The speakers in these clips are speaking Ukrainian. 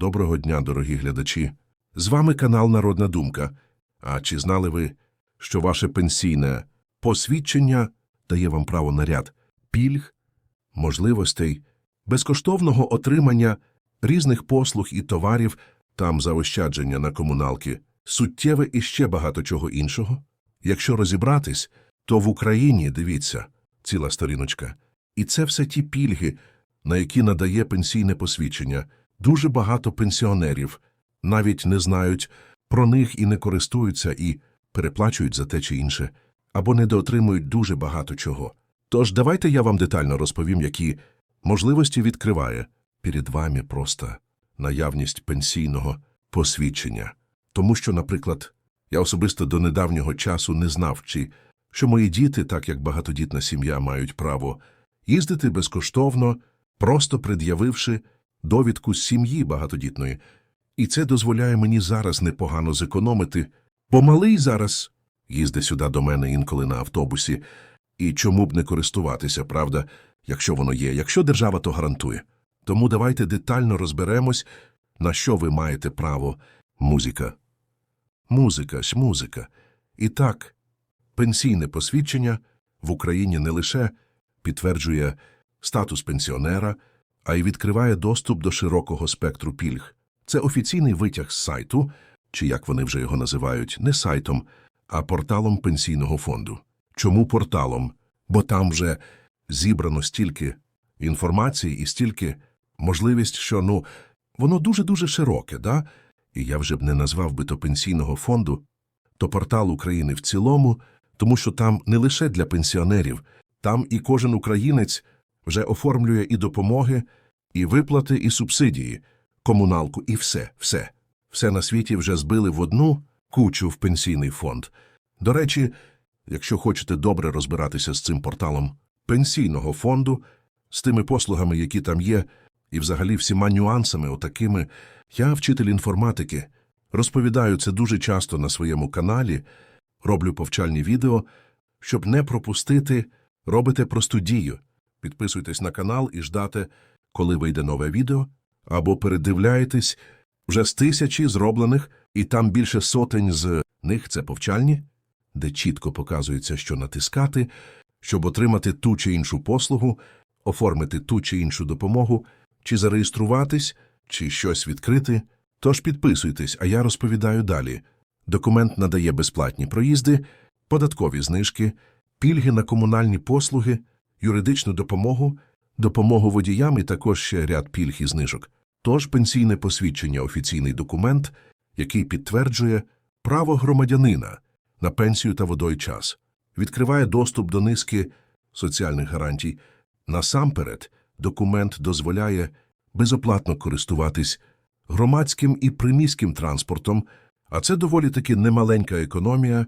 Доброго дня, дорогі глядачі. З вами канал Народна Думка. А чи знали ви, що ваше пенсійне посвідчення дає вам право на ряд пільг, можливостей, безкоштовного отримання різних послуг і товарів, там заощадження на комуналки, суттєве і ще багато чого іншого? Якщо розібратись, то в Україні, дивіться, ціла сторіночка, і це все ті пільги, на які надає пенсійне посвідчення. Дуже багато пенсіонерів навіть не знають про них і не користуються, і переплачують за те чи інше, або недоотримують дуже багато чого. Тож давайте я вам детально розповім, які можливості відкриває перед вами просто наявність пенсійного посвідчення. Тому що, наприклад, я особисто до недавнього часу не знав, чи що мої діти, так як багатодітна сім'я, мають право їздити безкоштовно, просто пред'явивши довідку з сім'ї багатодітної. І це дозволяє мені зараз непогано зекономити, бо малий зараз їздить сюди до мене інколи на автобусі, і чому б не користуватися, правда, якщо воно є, якщо держава то гарантує. Тому давайте детально розберемось, на що ви маєте право. Музика. Музика ж музика. І так, пенсійне посвідчення в Україні не лише підтверджує статус пенсіонера, а й відкриває доступ до широкого спектру пільг. Це офіційний витяг з сайту, чи як вони вже його називають, не сайтом, а порталом пенсійного фонду. Чому порталом? Бо там вже зібрано стільки інформації і стільки можливість, що ну воно дуже-дуже широке, да? І я вже б не назвав би то пенсійного фонду, то портал України в цілому, тому що там не лише для пенсіонерів, там і кожен українець вже оформлює і допомоги, і виплати, і субсидії, комуналку, і все, все. Все на світі вже збили в одну кучу в пенсійний фонд. До речі, якщо хочете добре розбиратися з цим порталом пенсійного фонду, з тими послугами, які там є, і взагалі всіма нюансами отакими, я, вчитель інформатики, розповідаю це дуже часто на своєму каналі, роблю повчальні відео, щоб не пропустити, робите просту дію. Підписуйтесь на канал і ждате, коли вийде нове відео, або передивляєтесь вже з тисячі зроблених, і там більше сотень з них це повчальні, де чітко показується, що натискати, щоб отримати ту чи іншу послугу, оформити ту чи іншу допомогу, чи зареєструватись, чи щось відкрити. Тож підписуйтесь, а я розповідаю далі. Документ надає безплатні проїзди, податкові знижки, пільги на комунальні послуги, юридичну допомогу, допомогу водіям і також ще ряд пільг і знижок. Тож пенсійне посвідчення – офіційний документ, який підтверджує право громадянина на пенсію та водой час, відкриває доступ до низки соціальних гарантій. Насамперед, документ дозволяє безоплатно користуватись громадським і приміським транспортом, а це доволі таки немаленька економія,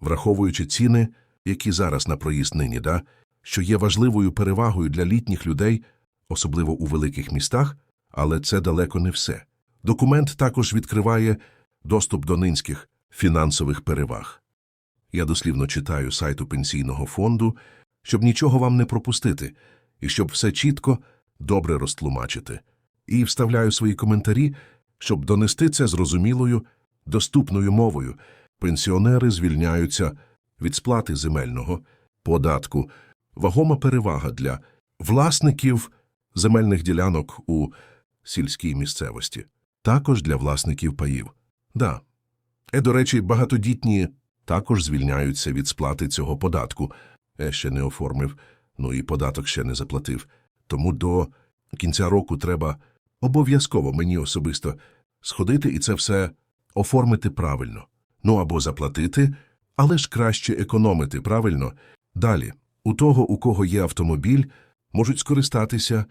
враховуючи ціни, які зараз на проїзд нині, да, що є важливою перевагою для літніх людей, особливо у великих містах, але це далеко не все. Документ також відкриває доступ до нинських фінансових переваг. Я дослівно читаю сайту пенсійного фонду, щоб нічого вам не пропустити, і щоб все чітко, добре розтлумачити. І вставляю свої коментарі, щоб донести це зрозумілою, доступною мовою. Пенсіонери звільняються від сплати земельного податку. Вагома перевага для власників земельних ділянок у сільській місцевості, також для власників паїв. Да. Е, до речі, багатодітні також звільняються від сплати цього податку. Е, ще не оформив, ну і податок ще не заплатив. Тому до кінця року треба обов'язково мені особисто сходити і це все оформити правильно. Ну або заплатити, але ж краще економити, правильно? Далі, у того, у кого є автомобіль, можуть скористатися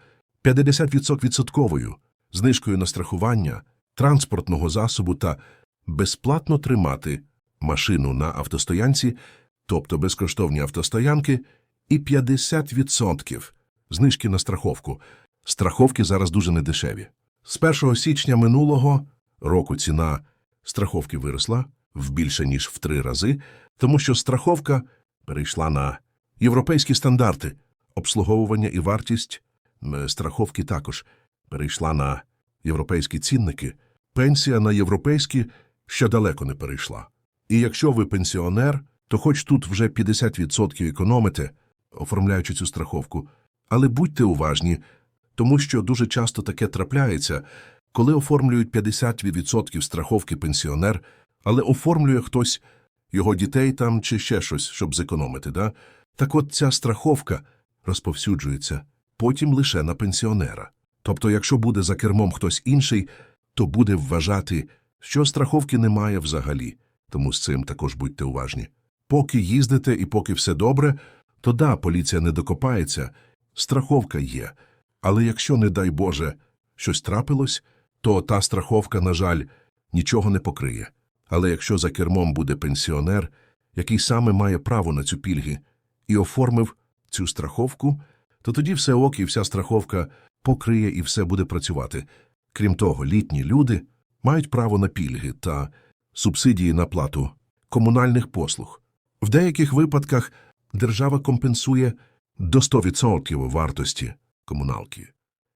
50% відсотковою знижкою на страхування транспортного засобу та безплатно тримати машину на автостоянці, тобто безкоштовні автостоянки, і 50% знижки на страховку. Страховки зараз дуже недешеві. З 1 січня минулого року ціна страховки виросла в більше ніж в три рази, тому що страховка перейшла на європейські стандарти, обслуговування і вартість страховки також перейшла на європейські цінники, пенсія на європейські ще далеко не перейшла. І якщо ви пенсіонер, то хоч тут вже 50% економите, оформляючи цю страховку, але будьте уважні, тому що дуже часто таке трапляється, коли оформлюють 50% страховки пенсіонер, але оформлює хтось його дітей там чи ще щось, щоб зекономити. Да? Так от ця страховка розповсюджується потім лише на пенсіонера. Тобто, якщо буде за кермом хтось інший, то буде вважати, що страховки немає взагалі. Тому з цим також будьте уважні. Поки їздите і поки все добре, то да, поліція не докопається, страховка є. Але якщо, не дай Боже, щось трапилось, то та страховка, на жаль, нічого не покриє. Але якщо за кермом буде пенсіонер, який саме має право на цю пільги, і оформив цю страховку, то тоді все ок і вся страховка покриє і все буде працювати. Крім того, літні люди мають право на пільги та субсидії на плату комунальних послуг. В деяких випадках держава компенсує до 100% вартості комуналки.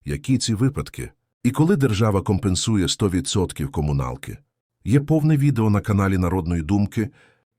Які ці випадки? І коли держава компенсує 100% комуналки? Є повне відео на каналі Народної Думки,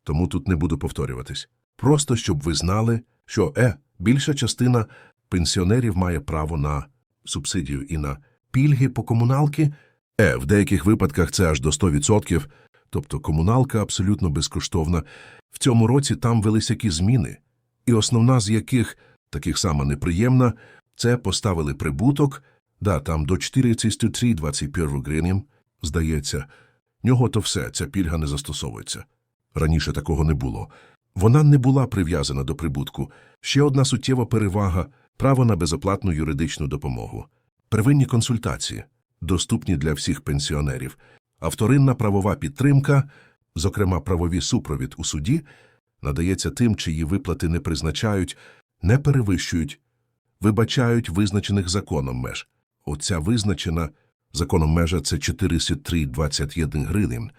тому тут не буду повторюватись. Просто щоб ви знали, що е, більша частина пенсіонерів має право на субсидію і на пільги по комуналки. Е, в деяких випадках це аж до 100%, тобто комуналка абсолютно безкоштовна. В цьому році там велись які зміни, і основна з яких, таких сама неприємна, це поставили прибуток, да, там до 43,21 гривень, здається. Нього то все, ця пільга не застосовується. Раніше такого не було. Вона не була прив'язана до прибутку. Ще одна суттєва перевага – право на безоплатну юридичну допомогу. Первинні консультації, доступні для всіх пенсіонерів. А вторинна правова підтримка, зокрема правові супровід у суді, надається тим, чиї виплати не призначають, не перевищують, вибачають визначених законом меж. Оця визначена законом межа – це 43,21 гривень.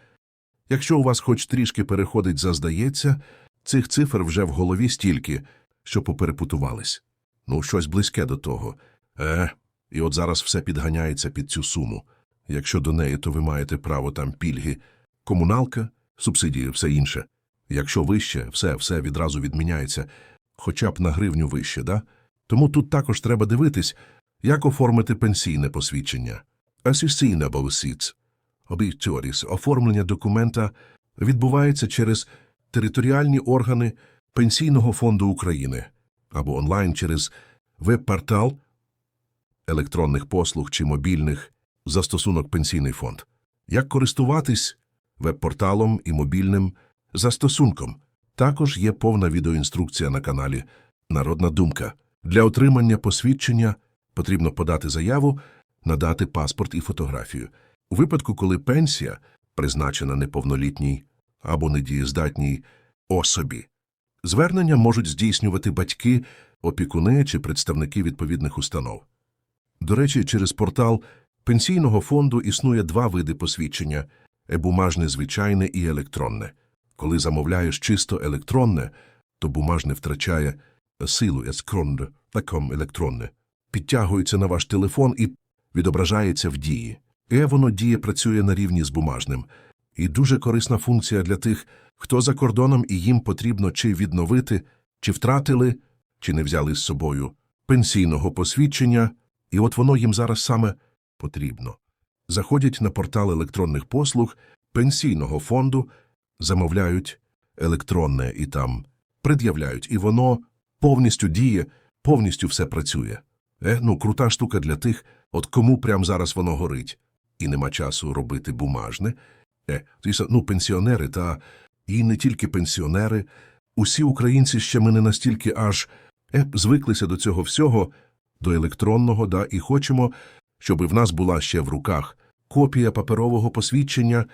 Якщо у вас хоч трішки переходить за здається, цих цифр вже в голові стільки, що поперепутувались. Ну, щось близьке до того. Е, і от зараз все підганяється під цю суму. Якщо до неї, то ви маєте право там пільги, комуналка, субсидії, все інше. Якщо вище, все, все відразу відміняється, хоча б на гривню вище, да? Тому тут також треба дивитись, як оформити пенсійне посвідчення. Асісійна бовсіц. Обіцьоріс. Оформлення документа відбувається через територіальні органи Пенсійного фонду України або онлайн через веб-портал електронних послуг чи мобільних застосунок Пенсійний фонд. Як користуватись веб-порталом і мобільним застосунком? Також є повна відеоінструкція на каналі Народна думка. Для отримання посвідчення потрібно подати заяву, надати паспорт і фотографію. У випадку, коли пенсія призначена неповнолітній або недієздатній особі, звернення можуть здійснювати батьки, опікуни чи представники відповідних установ. До речі, через портал Пенсійного фонду існує два види посвідчення – бумажне звичайне і електронне. Коли замовляєш чисто електронне, то бумажне втрачає силу ескронне, таком електронне, підтягується на ваш телефон і відображається в дії. Е, воно діє працює на рівні з бумажним. І дуже корисна функція для тих, хто за кордоном і їм потрібно чи відновити, чи втратили, чи не взяли з собою пенсійного посвідчення, і от воно їм зараз саме потрібно. Заходять на портал електронних послуг пенсійного фонду, замовляють електронне і там пред'являють, і воно повністю діє, повністю все працює. Е, ну, крута штука для тих, от кому прямо зараз воно горить, і нема часу робити бумажне. Е, звісно, ну, пенсіонери, та і не тільки пенсіонери, усі українці ще ми не настільки аж е, звиклися до цього всього, до електронного, да, і хочемо, щоб в нас була ще в руках копія паперового посвідчення,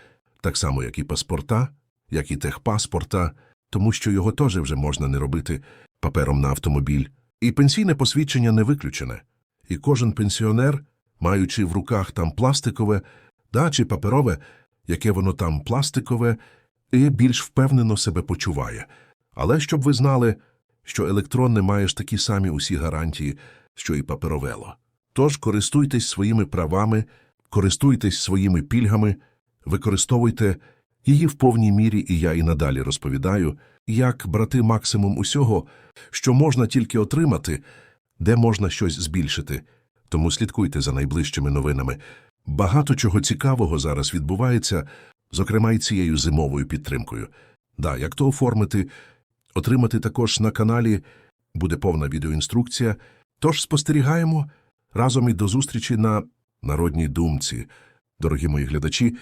так само, як і паспорта, як і техпаспорта, тому що його теж вже можна не робити папером на автомобіль. І пенсійне посвідчення не виключене. І кожен пенсіонер, маючи в руках там пластикове, да, чи паперове, яке воно там пластикове, і більш впевнено себе почуває. Але щоб ви знали, що електронне маєш такі самі усі гарантії, що і паперовело. Тож користуйтесь своїми правами, користуйтесь своїми пільгами, використовуйте її в повній мірі, і я і надалі розповідаю, як брати максимум усього, що можна тільки отримати, де можна щось збільшити. Тому слідкуйте за найближчими новинами. Багато чого цікавого зараз відбувається, зокрема і цією зимовою підтримкою. Да, як то оформити, отримати також на каналі буде повна відеоінструкція. Тож спостерігаємо разом і до зустрічі на Народній думці. Дорогі мої глядачі,